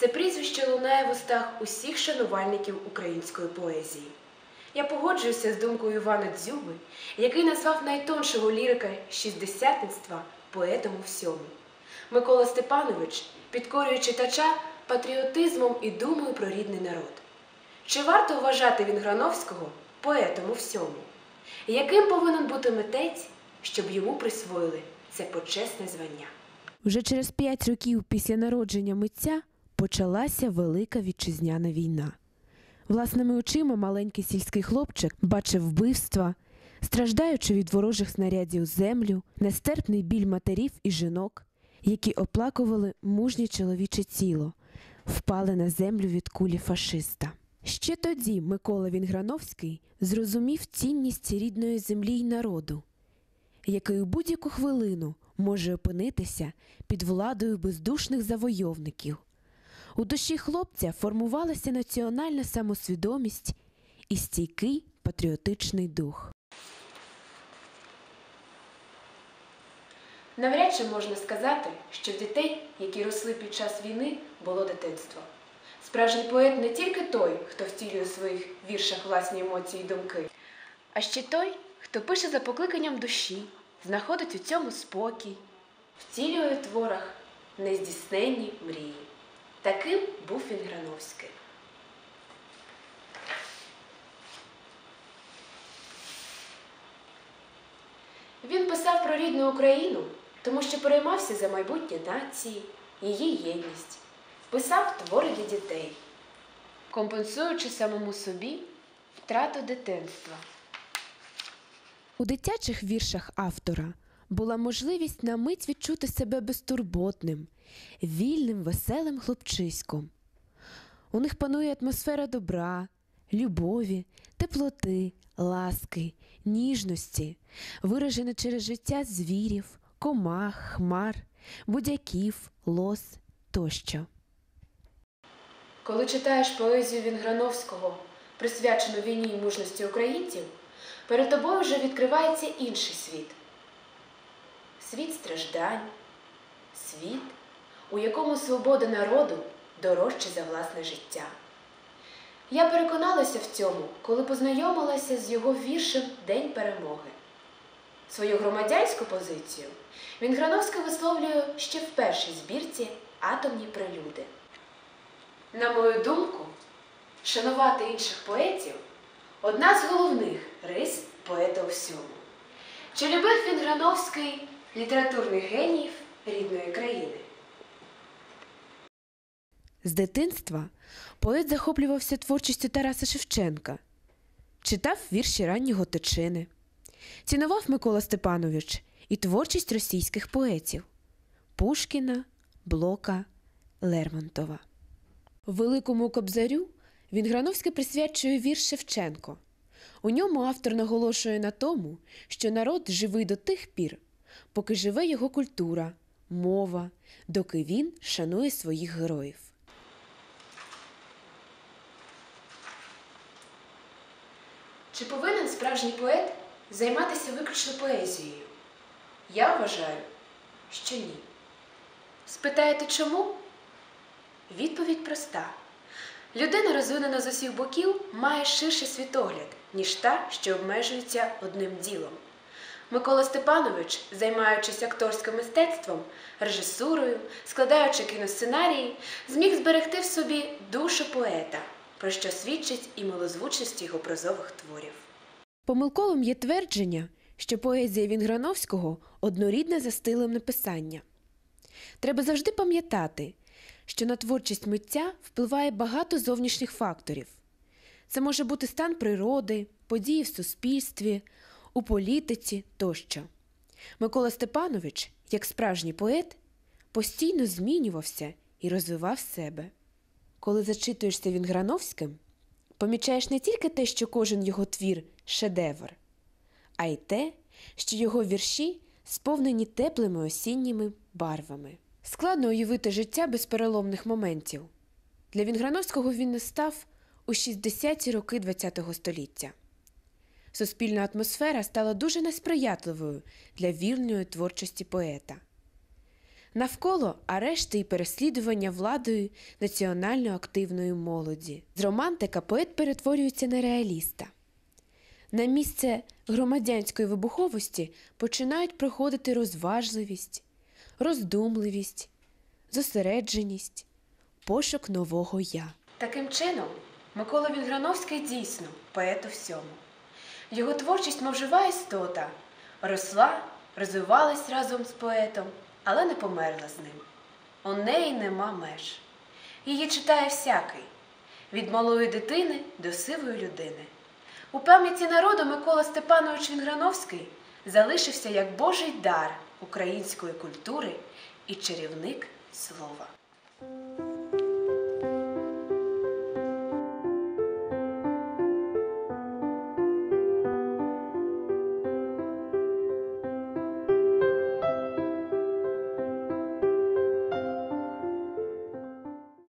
Це прізвище лунає в устах усіх шанувальників української поезії. Я погоджуюся з думкою Івана Дзюби, який назвав найтоншого лірика шістдесятництва поетом у всьому. Микола Степанович підкорює читача патріотизмом і думою про рідний народ. Чи варто вважати Вінграновського поетом у всьому? Яким повинен бути митець, щоб йому присвоїли це почесне звання? Вже через п'ять років після народження митця почалася Велика Вітчизняна війна. Власними очима маленький сільський хлопчик бачив вбивства, страждаючи від ворожих снарядів землю, нестерпний біль матерів і жінок, які оплакували мужнє чоловіче тіло, впали на землю від кулі фашиста. Ще тоді Микола Вінграновський зрозумів цінність рідної землі й народу, який у будь-яку хвилину може опинитися під владою бездушних завойовників. У душі хлопця формувалася національна самосвідомість і стійкий патріотичний дух. Навряд чи можна сказати, що в дітей, які росли під час війни, було дитинство. Справжній поет не тільки той, хто втілює у своїх віршах власні емоції й думки, а ще той, хто пише за покликанням душі, знаходить у цьому спокій, втілює в творах нездійсненні мрії. Таким був Вінграновський. Він писав про рідну Україну, тому що переймався за майбутнє нації, її єдність, писав твори для дітей, компенсуючи самому собі втрату дитинства. У дитячих віршах автора була можливість на мить відчути себе безтурботним, вільним, веселим хлопчиськом. У них панує атмосфера добра, любові, теплоти, ласки, ніжності, виражена через життя звірів, комах, хмар, будяків, лос тощо. Коли читаєш поезію Вінграновського, присвячену війні і мужності українців, перед тобою вже відкривається інший світ. Світ страждань, світ, у якому свобода народу дорожче за власне життя. Я переконалася в цьому, коли познайомилася з його віршем День перемоги. Свою громадянську позицію Вінграновський висловлює ще в першій збірці Атомні прелюди. На мою думку, шанувати інших поетів одна з головних рис поета всьому. Чи любив Вінграновський літературних геніїв рідної країни? З дитинства поет захоплювався творчістю Тараса Шевченка, читав вірші раннього Тичини, цінував Микола Степанович і творчість російських поетів Пушкіна, Блока, Лермонтова. Великому кобзарю Вінграновський присвячує вірш Шевченко. У ньому автор наголошує на тому, що народ живий до тих пір, поки живе його культура, мова, доки він шанує своїх героїв. Чи повинен справжній поет займатися виключно поезією? Я вважаю, що ні. Спитаєте чому? Відповідь проста. Людина, розвинена з усіх боків, має ширший світогляд, ніж та, що обмежується одним ділом. Микола Степанович, займаючись акторським мистецтвом, режисурою, складаючи кіносценарії, зміг зберегти в собі душу поета, про що свідчить і милозвучність його прозових творів. Помилковим є твердження, що поезія Вінграновського однорідна за стилем написання. Треба завжди пам'ятати, що на творчість митця впливає багато зовнішніх факторів. Це може бути стан природи, події в суспільстві, у політиці тощо. Микола Степанович, як справжній поет, постійно змінювався і розвивав себе. Коли зачитуєшся Вінграновським, помічаєш не тільки те, що кожен його твір шедевр, а й те, що його вірші сповнені теплими осінніми барвами. Складно уявити життя без переломних моментів. Для Вінграновського він настав у 60-ті роки ХХ століття. Суспільна атмосфера стала дуже несприятливою для вільної творчості поета. Навколо арешти і переслідування владою національно активної молоді. З романтика поет перетворюється на реаліста. На місце громадянської вибуховості починають приходити розважливість, роздумливість, зосередженість, пошук нового я. Таким чином, Микола Вінграновський дійсно поет у всьому. Його творчість, мов жива істота, росла, розвивалась разом з поетом, але не померла з ним. У неї нема меж. Її читає всякий, від малої дитини до сивої людини. У пам'яті народу Микола Степанович Вінграновський залишився як Божий дар української культури і чарівник слова.